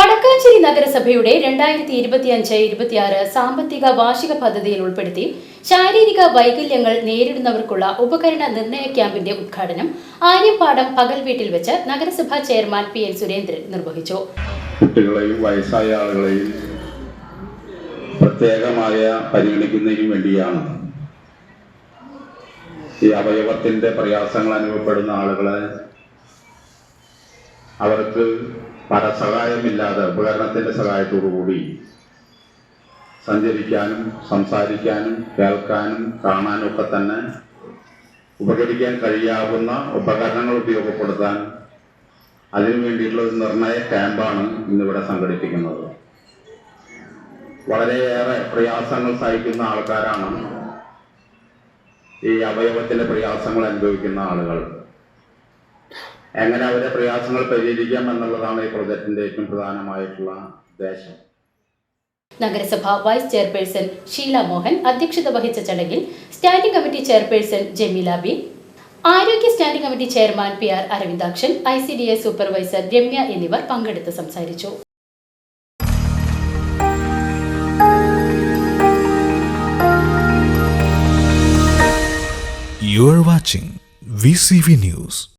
വടക്കാഞ്ചേരി നഗരസഭയുടെ രണ്ടായിരത്തി ഇരുപത്തിയഞ്ച് ഇരുപത്തിയാറ് സാമ്പത്തിക വാർഷിക പദ്ധതിയിൽ ഉൾപ്പെടുത്തി ശാരീരിക വൈകല്യങ്ങൾ നേരിടുന്നവർക്കുള്ള ഉപകരണ നിർണയ ക്യാമ്പിന്റെ ഉദ്ഘാടനം ആര്യപ്പാടം പകൽ വീട്ടിൽ വെച്ച് നഗരസഭാ ചെയർമാൻ പി എൻ സുരേന്ദ്രൻ നിർവഹിച്ചു. കുട്ടികളെയും വയസ്സായ ആളുകളെയും പ്രത്യേകമായ പരിഗണിക്കുന്നതിനും വേണ്ടിയാണ് ഈ അവയവത്തിന്റെ പ്രയാസങ്ങൾ അനുഭവപ്പെടുന്ന ആളുകളെ അവർക്ക് പരസഹായമില്ലാതെ ഉപകരണത്തിന്റെ സഹായത്തോടുകൂടി സഞ്ചരിക്കാനും സംസാരിക്കാനും കേൾക്കാനും കാണാനും ഒക്കെ തന്നെ ഉപകരിക്കാൻ കഴിയാവുന്ന ഉപകരണങ്ങൾ ഉപയോഗപ്പെടുത്താൻ അതിനു വേണ്ടിയിട്ടുള്ള ഒരു നിർണയ ക്യാമ്പാണ് ഇന്നിവിടെ സംഘടിപ്പിക്കുന്നത്. വളരെയേറെ പ്രയാസങ്ങൾ സഹിക്കുന്ന ആൾക്കാരാണ് ഈ അവയവത്തിന്റെ പ്രയാസങ്ങൾ അനുഭവിക്കുന്ന ആളുകൾ. എങ്ങനെ അവരെ പ്രയാസങ്ങൾ പരിഹരിക്കാം എന്നുള്ളതാണ് ഈ പ്രൊജക്ടിന്റെ ഏറ്റവും പ്രധാനമായിട്ടുള്ള ഉദ്ദേശം. നഗരസഭ വൈസ് ചെയർപേഴ്സൺ ഷീല മോഹൻ അധ്യക്ഷത വഹിച്ച ചടങ്ങിൽ standing committee chairperson Jameela B. ആരോഗ്യ standing committee chairman P R Aravindakshan I C D S supervisor Ramya എന്നിവർ പങ്കെടുത്ത് സംസാരിച്ചു. You are watching VCV News.